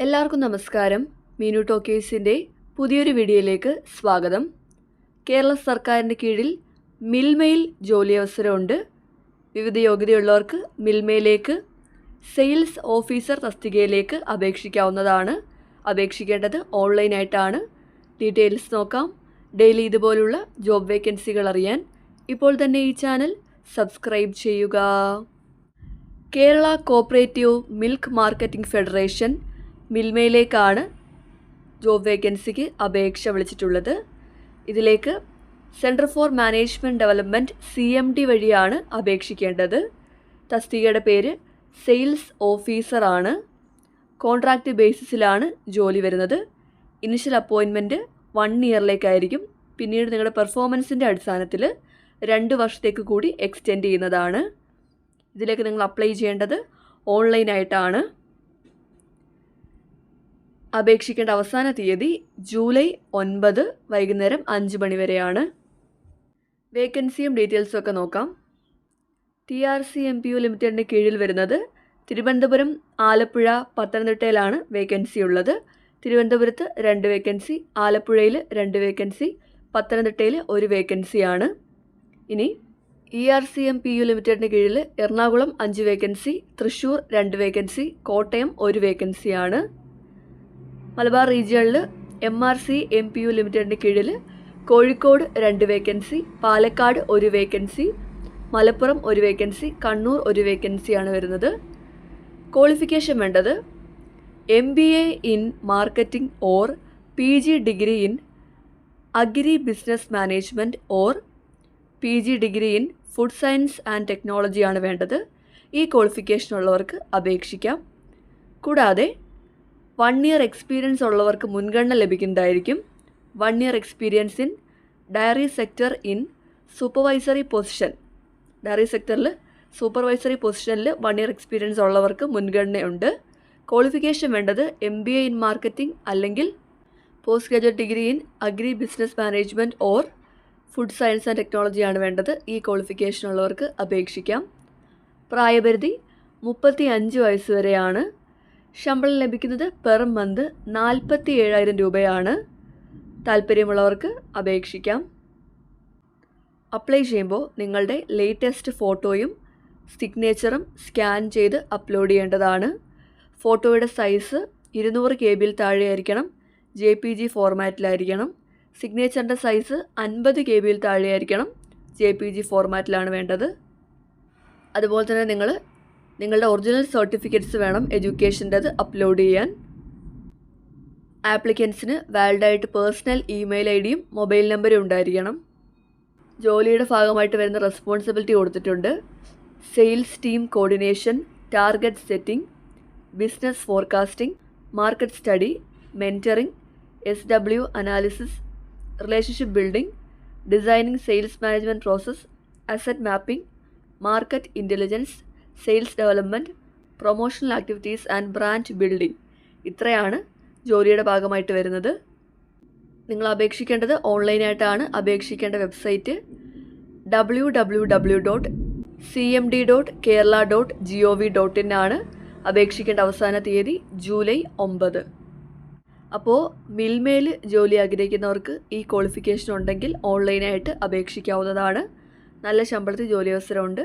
എല്ലാവർക്കും നമസ്കാരം. മീനു ടോക്കേഴ്സിന്റെ പുതിയൊരു വീഡിയോയിലേക്ക് സ്വാഗതം. കേരള സർക്കാരിന്റെ കീഴിൽ മിൽമയിൽ ജോലി അവസരമുണ്ട് വിവിധ യോഗ്യതയുള്ളവർക്ക് മിൽമയിലേക്ക് സെയിൽസ് ഓഫീസർ തസ്തികയിലേക്ക് അപേക്ഷിക്കാവുന്നതാണ്. അപേക്ഷിക്കേണ്ടത് ഓൺലൈനായിട്ടാണ്. ഡീറ്റെയിൽസ് നോക്കാം. ഡെയിലി ഇതുപോലുള്ള ജോബ് വേക്കൻസികൾ അറിയാൻ ഇപ്പോൾ തന്നെ ഈ ചാനൽ സബ്സ്ക്രൈബ് ചെയ്യുക. Kerala cooperative milk marketing federation മിൽമയിലേക്കാണ് job വേക്കൻസിക്ക് അപേക്ഷ വിളിച്ചിട്ടുള്ളത്. ഇതിലേക്ക് centre for management development C M D വഴിയാണ് അപേക്ഷിക്കേണ്ടത്. തസ്തികയുടെ പേര് സെയിൽസ് ഓഫീസറാണ്. കോൺട്രാക്റ്റ് ബേസിസിലാണ് ജോലി വരുന്നത്. ഇനിഷ്യൽ അപ്പോയിൻമെന്റ് വൺ ഇയറിലേക്കായിരിക്കും. പിന്നീട് നിങ്ങളുടെ പെർഫോമൻസിന്റെ അടിസ്ഥാനത്തിൽ രണ്ട് വർഷത്തേക്ക് കൂടി എക്സ്റ്റെൻഡ് ചെയ്യുന്നതാണ്. ഇതിലേക്ക് നിങ്ങൾ അപ്ലൈ ചെയ്യേണ്ടത് ഓൺലൈനായിട്ടാണ്. അപേക്ഷിക്കേണ്ട അവസാന തീയതി ജൂലൈ ഒൻപത് വൈകുന്നേരം അഞ്ച് മണി വരെയാണ്. വേക്കൻസിയും ഡീറ്റെയിൽസും ഒക്കെ നോക്കാം. T R C M P U ലിമിറ്റഡിന്റെ കീഴിൽ വരുന്നത് തിരുവനന്തപുരം ആലപ്പുഴ പത്തനംതിട്ടയിലാണ് വേക്കൻസി ഉള്ളത്. തിരുവനന്തപുരത്ത് രണ്ട് വേക്കൻസി ആലപ്പുഴയിൽ രണ്ട് വേക്കൻസി പത്തനംതിട്ടയിൽ ഒരു വേക്കൻസിയാണ്. ഇനി E R C M P U ലിമിറ്റഡിന് കീഴിൽ എറണാകുളം അഞ്ച് വേക്കൻസി തൃശ്ശൂർ രണ്ട് വേക്കൻസി കോട്ടയം ഒരു വേക്കൻസിയാണ്. മലബാർ റീജിയണിൽ M R C M P U ലിമിറ്റഡിന് കീഴിൽ കോഴിക്കോട് രണ്ട് വേക്കൻസി പാലക്കാട് ഒരു വേക്കൻസി മലപ്പുറം ഒരു വേക്കൻസി കണ്ണൂർ ഒരു വേക്കൻസിയാണ് വരുന്നത്. ക്വാളിഫിക്കേഷൻ വേണ്ടത് M B A in marketing or P G degree in agri business management or P G degree in food science and ടെക്നോളജിയാണ് വേണ്ടത്. ഈ ക്വാളിഫിക്കേഷനുള്ളവർക്ക് അപേക്ഷിക്കാം. കൂടാതെ വൺ ഇയർ എക്സ്പീരിയൻസ് ഉള്ളവർക്ക് മുൻഗണന ലഭിക്കുന്നതായിരിക്കും. One year experience in dairy sector in supervisory position dairy സെക്ടറിൽ supervisory പൊസിഷനിൽ one year experience ഉള്ളവർക്ക് മുൻഗണനയുണ്ട്. ക്വാളിഫിക്കേഷൻ വേണ്ടത് M B A in marketing അല്ലെങ്കിൽ post graduate degree in agri business management or food science and ടെക്നോളജിയാണ് വേണ്ടത്. ഈ qualification ഉള്ളവർക്ക് അപേക്ഷിക്കാം. പ്രായപരിധി മുപ്പത്തി അഞ്ച് വയസ്സ് വരെയാണ്. ശമ്പളം ലഭിക്കുന്നത് പെർ മന്ത് നാൽപ്പത്തി ഏഴായിരം രൂപയാണ്. താല്പര്യമുള്ളവർക്ക് അപേക്ഷിക്കാം. അപ്ലൈ ചെയ്യുമ്പോൾ നിങ്ങളുടെ ലേറ്റസ്റ്റ് ഫോട്ടോയും സിഗ്നേച്ചറും സ്കാൻ ചെയ്ത് അപ്ലോഡ് ചെയ്യേണ്ടതാണ്. ഫോട്ടോയുടെ സൈസ് ഇരുന്നൂറ് കെ ബിയിൽ താഴെയായിരിക്കണം. ജെ പി ജി ഫോർമാറ്റിലായിരിക്കണം സിഗ്നേച്ചറിന്റെ സൈസ് അൻപത് കെ ബിയിൽ താഴെയായിരിക്കണം. ജെ പി ജി ഫോർമാറ്റിലാണ് വേണ്ടത്. അതുപോലെ തന്നെ നിങ്ങൾ നിങ്ങളുടെ ഒറിജിനൽ സർട്ടിഫിക്കറ്റ്സ് വേണം എഡ്യൂക്കേഷന്റെത് അപ്ലോഡ് ചെയ്യാൻ. ആപ്ലിക്കൻസിന് വാലിഡായിട്ട് പേഴ്സണൽ ഇമെയിൽ ഐ ഡിയും മൊബൈൽ നമ്പറും ഉണ്ടായിരിക്കണം. ജോലിയുടെ ഭാഗമായിട്ട് വരുന്ന റെസ്പോൺസിബിലിറ്റി കൊടുത്തിട്ടുണ്ട്. Sales team coordination target setting business forecasting market study mentoring S W analysis relationship building designing sales management process asset mapping market intelligence sales development promotional activities and brand building ഇത്രയാണ് ജോലിയുടെ ഭാഗമായിട്ട് വരുന്നത്. നിങ്ങൾ അപേക്ഷിക്കേണ്ടത് ഓൺലൈനായിട്ടാണ് അപേക്ഷിക്കേണ്ട website W W W dot C M D dot Kerala dot G O V dot in ആണ് അപേക്ഷിക്കേണ്ട അവസാന തീയതി ജൂലൈ ഒമ്പത്. അപ്പോൾ മിൽമേൽ ജോലി ആഗ്രഹിക്കുന്നവർക്ക് ഈ ക്വാളിഫിക്കേഷൻ ഉണ്ടെങ്കിൽ ഓൺലൈനായിട്ട് അപേക്ഷിക്കാവുന്നതാണ്. നല്ല ശമ്പളത്തിൽ ജോലി അവസരമുണ്ട്.